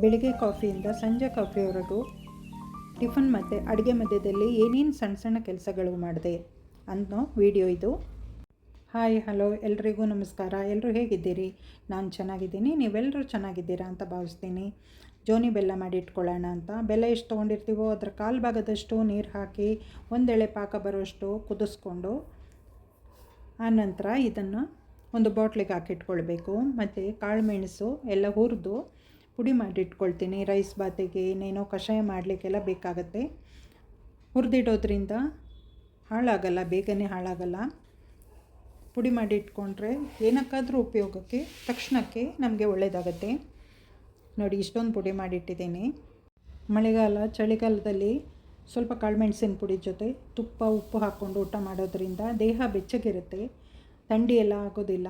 ಬೆಳಿಗ್ಗೆ ಕಾಫಿಯಿಂದ ಸಂಜೆ ಕಾಫಿವರೆಗೂ ಟಿಫನ್ ಮತ್ತು ಅಡುಗೆ ಮಧ್ಯದಲ್ಲಿ ಏನೇನು ಸಣ್ಣ ಸಣ್ಣ ಕೆಲಸಗಳು ಮಾಡಿದೆ ಅನ್ನೋ ವಿಡಿಯೋ ಇದು. ಹಾಯ್, ಹಲೋ, ಎಲ್ರಿಗೂ ನಮಸ್ಕಾರ. ಎಲ್ಲರೂ ಹೇಗಿದ್ದೀರಿ? ನಾನು ಚೆನ್ನಾಗಿದ್ದೀನಿ. ನೀವೆಲ್ಲರೂ ಚೆನ್ನಾಗಿದ್ದೀರಾ ಅಂತ ಭಾವಿಸ್ತೀನಿ. ಜೋನಿ ಬೆಲ್ಲ ಮಾಡಿ ಇಟ್ಕೊಳ್ಳೋಣ ಅಂತ. ಬೆಲ್ಲ ಎಷ್ಟು ತೊಗೊಂಡಿರ್ತೀವೋ ಅದರ ಕಾಲು ಭಾಗದಷ್ಟು ನೀರು ಹಾಕಿ ಒಂದೆಳೆ ಪಾಕ ಬರೋಷ್ಟು ಕುದಿಸ್ಕೊಂಡು ಆನಂತರ ಇದನ್ನು ಒಂದು ಬಾಟ್ಲಿಗೆ ಹಾಕಿಟ್ಕೊಳ್ಬೇಕು. ಮತ್ತು ಕಾಳು ಮೆಣಸು ಎಲ್ಲ ಹುರಿದು ಪುಡಿ ಮಾಡಿ ಇಟ್ಕೊಳ್ತೀನಿ ರೈಸ್ ಬಾತಿಗೆ, ಏನೇನೋ ಕಷಾಯ ಮಾಡಲಿಕ್ಕೆಲ್ಲ ಬೇಕಾಗತ್ತೆ. ಹುರಿದಿಡೋದ್ರಿಂದ ಹಾಳಾಗಲ್ಲ, ಬೇಗನೆ ಹಾಳಾಗಲ್ಲ. ಪುಡಿ ಮಾಡಿ ಇಟ್ಕೊಂಡ್ರೆ ಏನಕ್ಕಾದರೂ ಉಪಯೋಗಕ್ಕೆ, ತಕ್ಷಣಕ್ಕೆ ನಮಗೆ ಒಳ್ಳೆಯದಾಗತ್ತೆ ನೋಡಿ, ಇಷ್ಟೊಂದು ಪುಡಿ ಮಾಡಿಟ್ಟಿದ್ದೀನಿ. ಮಳೆಗಾಲ, ಚಳಿಗಾಲದಲ್ಲಿ ಸ್ವಲ್ಪ ಕಾಳುಮೆಣಸಿನ ಪುಡಿ ಜೊತೆ ತುಪ್ಪ, ಉಪ್ಪು ಹಾಕ್ಕೊಂಡು ಊಟ ಮಾಡೋದ್ರಿಂದ ದೇಹ ಬೆಚ್ಚಗಿರುತ್ತೆ. ಥಂಡಿ ಎಲ್ಲ ಆಗೋದಿಲ್ಲ.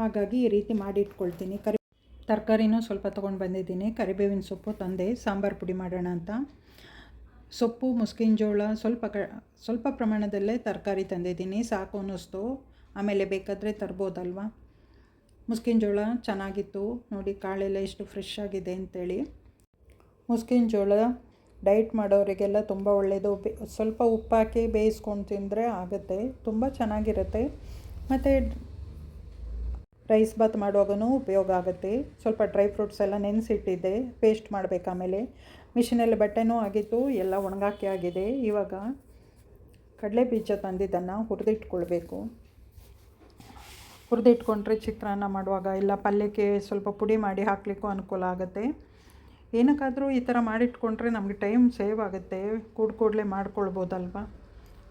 ಹಾಗಾಗಿ ಈ ರೀತಿ ಮಾಡಿಟ್ಕೊಳ್ತೀನಿ. ಕರಿ ತರಕಾರಿನೂ ಸ್ವಲ್ಪ ತೊಗೊಂಡು ಬಂದಿದ್ದೀನಿ. ಕರಿಬೇವಿನ ಸೊಪ್ಪು ತಂದೆ, ಸಾಂಬಾರು ಪುಡಿ ಮಾಡೋಣ ಅಂತ. ಸೊಪ್ಪು, ಮುಸ್ಕಿನ ಜೋಳ, ಸ್ವಲ್ಪ ಕ, ಸ್ವಲ್ಪ ಪ್ರಮಾಣದಲ್ಲೇ ತರಕಾರಿ ತಂದಿದ್ದೀನಿ. ಸಾಕು ಅನ್ನಿಸ್ತು. ಆಮೇಲೆ ಬೇಕಾದರೆ ತರ್ಬೋದಲ್ವ? ಮುಸ್ಕಿನ ಜೋಳ ಚೆನ್ನಾಗಿತ್ತು. ನೋಡಿ, ಕಾಳೆಲ್ಲ ಎಷ್ಟು ಫ್ರೆಶ್ ಆಗಿದೆ ಅಂತೇಳಿ. ಮುಸ್ಕಿನ ಜೋಳ ಡಯಟ್ ಮಾಡೋರಿಗೆಲ್ಲ ತುಂಬ ಒಳ್ಳೆಯದು ಸ್ವಲ್ಪ ಉಪ್ಪು ಹಾಕಿ ಬೇಯಿಸ್ಕೊಂಡು ತಿಂದರೆ ಆಗುತ್ತೆ. ತುಂಬ ಚೆನ್ನಾಗಿರುತ್ತೆ. ಮತ್ತು ರೈಸ್ ಬಾತ್ ಮಾಡುವಾಗೂ ಉಪಯೋಗ ಆಗುತ್ತೆ. ಸ್ವಲ್ಪ ಡ್ರೈ ಫ್ರೂಟ್ಸ್ ಎಲ್ಲ ನೆನೆಸಿಟ್ಟಿದ್ದೆ, ಪೇಸ್ಟ್ ಮಾಡಬೇಕು ಆಮೇಲೆ. ಮಿಷಿನಲ್ಲಿ ಬಟ್ಟೆನೂ ಆಗಿತ್ತು, ಎಲ್ಲ ಒಣಗಾಕಿ ಆಗಿದೆ. ಇವಾಗ ಕಡಲೆ ಬೀಜ ತಂದಿದ್ದನ್ನು ಹುರಿದಿಟ್ಕೊಳ್ಬೇಕು. ಹುರಿದಿಟ್ಕೊಂಡ್ರೆ ಚಿತ್ರಾನ್ನ ಮಾಡುವಾಗ ಇಲ್ಲ, ಪಲ್ಯಕ್ಕೆ ಸ್ವಲ್ಪ ಪುಡಿ ಮಾಡಿ ಹಾಕಲಿಕ್ಕೂ ಅನುಕೂಲ ಆಗುತ್ತೆ. ಏನಕ್ಕಾದರೂ ಈ ಥರ ಮಾಡಿಟ್ಕೊಂಡ್ರೆ ನಮಗೆ ಟೈಮ್ ಸೇವ್ ಆಗುತ್ತೆ. ಕೂಡ್ ಕೂಡಲೇ ಮಾಡ್ಕೊಳ್ಬೋದಲ್ವ?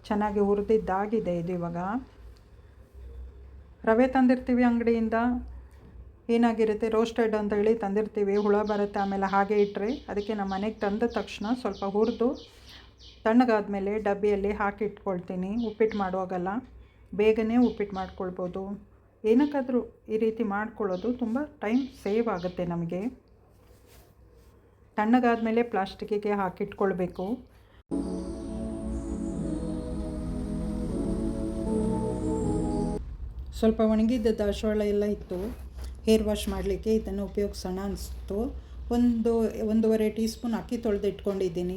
ಚೆನ್ನಾಗಿ ಹುರಿದಿದ್ದಾಗಿದೆ ಇದು ಇವಾಗ. ರವೆ ತಂದಿರ್ತೀವಿ ಅಂಗಡಿಯಿಂದ. ಏನಾಗಿರುತ್ತೆ? ರೋಸ್ಟೆಡ್ ಅಂತ ಹೇಳಿ ತಂದಿರ್ತೀವಿ. ಹುಳ ಬರುತ್ತೆ ಆಮೇಲೆ ಹಾಗೆ ಇಟ್ಟರೆ ಅದಕ್ಕೆ ನಮ್ಮ ಮನೆಗೆ ತಂದ ತಕ್ಷಣ ಸ್ವಲ್ಪ ಹುರಿದು ತಣ್ಣಗಾದ ಮೇಲೆ ಡಬ್ಬಿಯಲ್ಲಿ ಹಾಕಿ ಇಟ್ಕೊಳ್ತೀನಿ. ಉಪ್ಪಿಟ್ಟು ಮಾಡುವಾಗಲ್ಲ. ಬೇಗನೆ ಉಪ್ಪಿಟ್ಟು ಮಾಡ್ಕೊಳ್ಬೋದು. ಏನಕ್ಕಾದರೂ ಈ ರೀತಿ ಮಾಡ್ಕೊಳ್ಳೋದು ತುಂಬ ಟೈಮ್ ಸೇವ್ ಆಗುತ್ತೆ ನಮಗೆ. ತಣ್ಣಗಾದ್ಮೇಲೆ ಪ್ಲಾಸ್ಟಿಕ್ಕಿಗೆ ಹಾಕಿಟ್ಕೊಳ್ಬೇಕು ಸ್ವಲ್ಪ ಒಣಗಿದ್ದ ದಾಸವಾಳ ಎಲ್ಲ ಇತ್ತು. ಹೇರ್ ವಾಶ್ ಮಾಡಲಿಕ್ಕೆ ಇದನ್ನು ಉಪಯೋಗಿಸೋಣ ಅನಿಸ್ತು. ಒಂದು, ಒಂದೂವರೆ ಟೀ ಸ್ಪೂನ್ ಅಕ್ಕಿ ತೊಳೆದು ಇಟ್ಕೊಂಡಿದ್ದೀನಿ.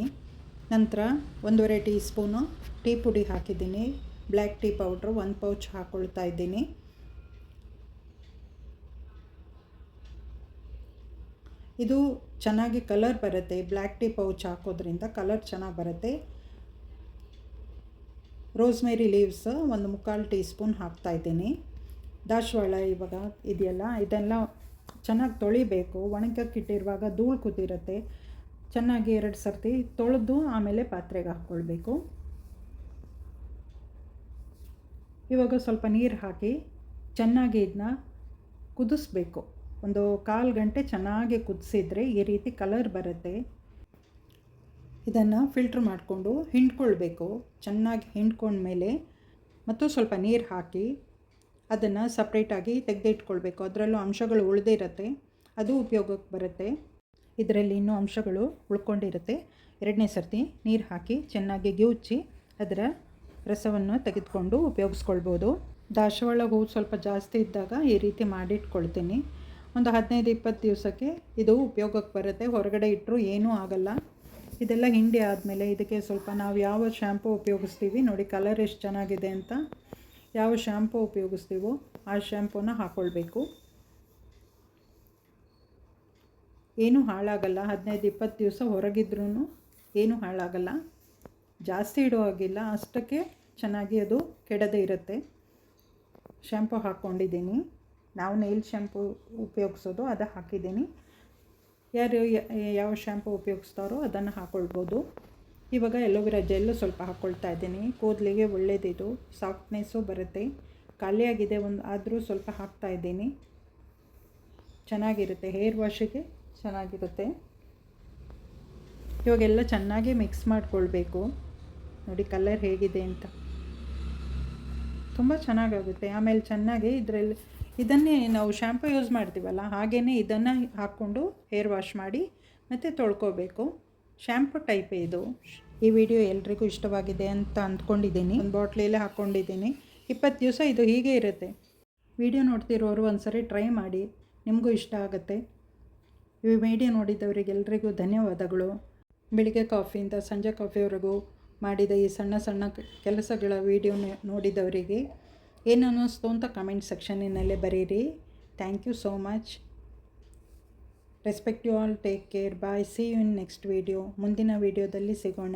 ನಂತರ ಒಂದೂವರೆ ಟೀ ಸ್ಪೂನು ಟೀ ಪುಡಿ ಹಾಕಿದ್ದೀನಿ. ಬ್ಲ್ಯಾಕ್ ಟೀ ಪೌಡ್ರು ಒಂದು ಪೌಚ್ ಹಾಕ್ಕೊಳ್ತಾ ಇದ್ದೀನಿ. ಇದು ಚೆನ್ನಾಗಿ ಕಲರ್ ಬರುತ್ತೆ. ಬ್ಲ್ಯಾಕ್ ಟೀ ಪೌಚ್ ಹಾಕೋದ್ರಿಂದ ಕಲರ್ ಚೆನ್ನಾಗಿ ಬರುತ್ತೆ. ರೋಸ್ಮೇರಿ ಲೀವ್ಸ್ ಒಂದು ಮುಕ್ಕಾಲು ಟೀ ಸ್ಪೂನ್ ಹಾಕ್ತಾಯಿದ್ದೀನಿ ದಾಸವಾಳ ಇವಾಗ ಇದೆಯಲ್ಲ, ಇದೆಲ್ಲ ಚೆನ್ನಾಗಿ ತೊಳಿಬೇಕು. ಒಣಗಕ್ಕಿಟ್ಟಿರುವಾಗ ಧೂಳು ಕೂತಿರುತ್ತೆ ಚೆನ್ನಾಗಿ ಎರಡು ಸರ್ತಿ ತೊಳೆದು ಆಮೇಲೆ ಪಾತ್ರೆಗೆ ಹಾಕ್ಕೊಳ್ಬೇಕು ಇವಾಗ ಸ್ವಲ್ಪ ನೀರು ಹಾಕಿ ಚೆನ್ನಾಗಿ ಇದನ್ನ ಕುದಿಸ್ಬೇಕು. ಒಂದು ಕಾಲು ಗಂಟೆ ಚೆನ್ನಾಗಿ ಕುದಿಸಿದ್ರೆ ಈ ರೀತಿ ಕಲರ್ ಬರುತ್ತೆ. ಇದನ್ನು ಫಿಲ್ಟ್ರ್ ಮಾಡಿಕೊಂಡು ಹಿಂಡ್ಕೊಳ್ಬೇಕು. ಚೆನ್ನಾಗಿ ಹಿಂಡ್ಕೊಂಡ್ಮೇಲೆ ಮತ್ತು ಸ್ವಲ್ಪ ನೀರು ಹಾಕಿ ಅದನ್ನು ಸಪ್ರೇಟಾಗಿ ತೆಗೆದಿಟ್ಕೊಳ್ಬೇಕು. ಅದರಲ್ಲೂ ಅಂಶಗಳು ಉಳಿದಿರುತ್ತೆ ಅದು ಉಪಯೋಗಕ್ಕೆ ಬರುತ್ತೆ. ಇದರಲ್ಲಿ ಇನ್ನೂ ಅಂಶಗಳು ಉಳ್ಕೊಂಡಿರುತ್ತೆ. ಎರಡನೇ ಸರ್ತಿ ನೀರು ಹಾಕಿ ಚೆನ್ನಾಗಿ ಗಿವುಚ್ಚಿ ಅದರ ರಸವನ್ನು ತೆಗೆದುಕೊಂಡು ಉಪಯೋಗಿಸ್ಕೊಳ್ಬೋದು. ದಾಸವಾಳ ಹೂವು ಸ್ವಲ್ಪ ಜಾಸ್ತಿ ಇದ್ದಾಗ ಈ ರೀತಿ ಮಾಡಿಟ್ಕೊಳ್ತೀನಿ. ಒಂದು ಹದಿನೈದು, ಇಪ್ಪತ್ತು ದಿವಸಕ್ಕೆ ಇದು ಉಪಯೋಗಕ್ಕೆ ಬರುತ್ತೆ. ಹೊರಗಡೆ ಇಟ್ಟರೂ ಏನೂ ಆಗಲ್ಲ. ಇದೆಲ್ಲ ಹಿಂಡಿ ಆದಮೇಲೆ ಇದಕ್ಕೆ ಸ್ವಲ್ಪ ನಾವು ಯಾವ ಶ್ಯಾಂಪು ಉಪಯೋಗಿಸ್ತೀವಿ ನೋಡಿ ಕಲರ್ ಎಷ್ಟು ಚೆನ್ನಾಗಿದೆ ಅಂತ. ಯಾವ ಶ್ಯಾಂಪು ಉಪಯೋಗಿಸ್ತೀವೋ ಆ ಶ್ಯಾಂಪೂನ ಹಾಕ್ಕೊಳ್ಬೇಕು ಏನೂ ಹಾಳಾಗಲ್ಲ. ಹದಿನೈದು, ಇಪ್ಪತ್ತು ದಿವಸ ಹೊರಗಿದ್ರೂ ಏನೂ ಹಾಳಾಗಲ್ಲ. ಜಾಸ್ತಿ ಇಡೋ ಹಾಗಿಲ್ಲ. ಅಷ್ಟಕ್ಕೆ ಚೆನ್ನಾಗಿ ಅದು ಕೆಡದೇ ಇರುತ್ತೆ. ಶ್ಯಾಂಪು ಹಾಕ್ಕೊಂಡಿದ್ದೀನಿ ನಾವು ನೈಲ್ ಶ್ಯಾಂಪು ಉಪಯೋಗಿಸೋದು, ಅದು ಹಾಕಿದ್ದೀನಿ. ಯಾರು ಯಾವ ಶ್ಯಾಂಪು ಉಪಯೋಗಿಸ್ತಾರೋ ಅದನ್ನು ಹಾಕ್ಕೊಳ್ಬೋದು ಇವಾಗ ಎಲೋವೆರಾ ಜೆಲ್ಲು ಸ್ವಲ್ಪ ಹಾಕ್ಕೊಳ್ತಾ ಇದ್ದೀನಿ. ಕೂದಲಿಗೆ ಒಳ್ಳೆಯದಿದು ಸಾಫ್ಟ್ನೆಸ್ಸು ಬರುತ್ತೆ. ಖಾಲಿಯಾಗಿದೆ ಒಂದು, ಆದರೂ ಸ್ವಲ್ಪ ಹಾಕ್ತಾ ಇದ್ದೀನಿ. ಚೆನ್ನಾಗಿರುತ್ತೆ ಹೇರ್ ವಾಶಿಗೆ ಚೆನ್ನಾಗಿರುತ್ತೆ. ಇವಾಗೆಲ್ಲ ಚೆನ್ನಾಗಿ ಮಿಕ್ಸ್ ಮಾಡಿಕೊಳ್ಬೇಕು. ನೋಡಿ ಕಲರ್ ಹೇಗಿದೆ ಅಂತ. ತುಂಬ ಚೆನ್ನಾಗಾಗುತ್ತೆ. ಆಮೇಲೆ ಚೆನ್ನಾಗಿ ಇದರಲ್ಲಿ, ಇದನ್ನೇ ನಾವು ಶ್ಯಾಂಪು ಯೂಸ್ ಮಾಡ್ತೀವಲ್ಲ ಹಾಗೇ ಇದನ್ನು ಹಾಕ್ಕೊಂಡು ಹೇರ್ ವಾಶ್ ಮಾಡಿ ಮತ್ತು ತೊಳ್ಕೊಬೇಕು. ಶ್ಯಾಂಪು ಟೈಪೇ ಇದು. ಈ ವಿಡಿಯೋ ಎಲ್ರಿಗೂ ಇಷ್ಟವಾಗಿದೆ ಅಂತ ಅಂದ್ಕೊಂಡಿದ್ದೀನಿ. ಒಂದು ಬಾಟ್ಲಿಯಲ್ಲೇ ಹಾಕ್ಕೊಂಡಿದ್ದೀನಿ. ಇಪ್ಪತ್ತು ದಿವಸ ಇದು ಹೀಗೆ ಇರುತ್ತೆ. ವಿಡಿಯೋ ನೋಡ್ತಿರೋರು ಒಂದು ಸರಿ ಟ್ರೈ ಮಾಡಿ. ನಿಮಗೂ ಇಷ್ಟ ಆಗುತ್ತೆ. ಈ ವಿಡಿಯೋ ನೋಡಿದವರಿಗೆಲ್ಲರಿಗೂ ಧನ್ಯವಾದಗಳು. ಬೆಳಿಗ್ಗೆ ಕಾಫಿಯಿಂದ ಸಂಜೆ ಕಾಫಿವರೆಗೂ ಮಾಡಿದ ಈ ಸಣ್ಣ ಸಣ್ಣ ಕೆಲಸಗಳ ವಿಡಿಯೋ ನೋಡಿದವರಿಗೆ ಏನು ಅನ್ನಿಸ್ತು ಅಂತ ಕಮೆಂಟ್ ಸೆಕ್ಷನ್ನಿನಲ್ಲೇ ಬರೀರಿ. Thank you so much respect you all take care bye see you in next video ಮುಂದಿನ ವೀಡಿಯೋದಲ್ಲಿ ಸಿಗೋಣ.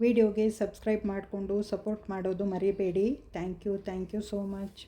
ವೀಡಿಯೋಗೆ ಸಬ್ಸ್ಕ್ರೈಬ್ ಮಾಡಿಕೊಂಡು ಸಪೋರ್ಟ್ ಮಾಡೋದು ಮರಿಬೇಡಿ. Thank you thank you so much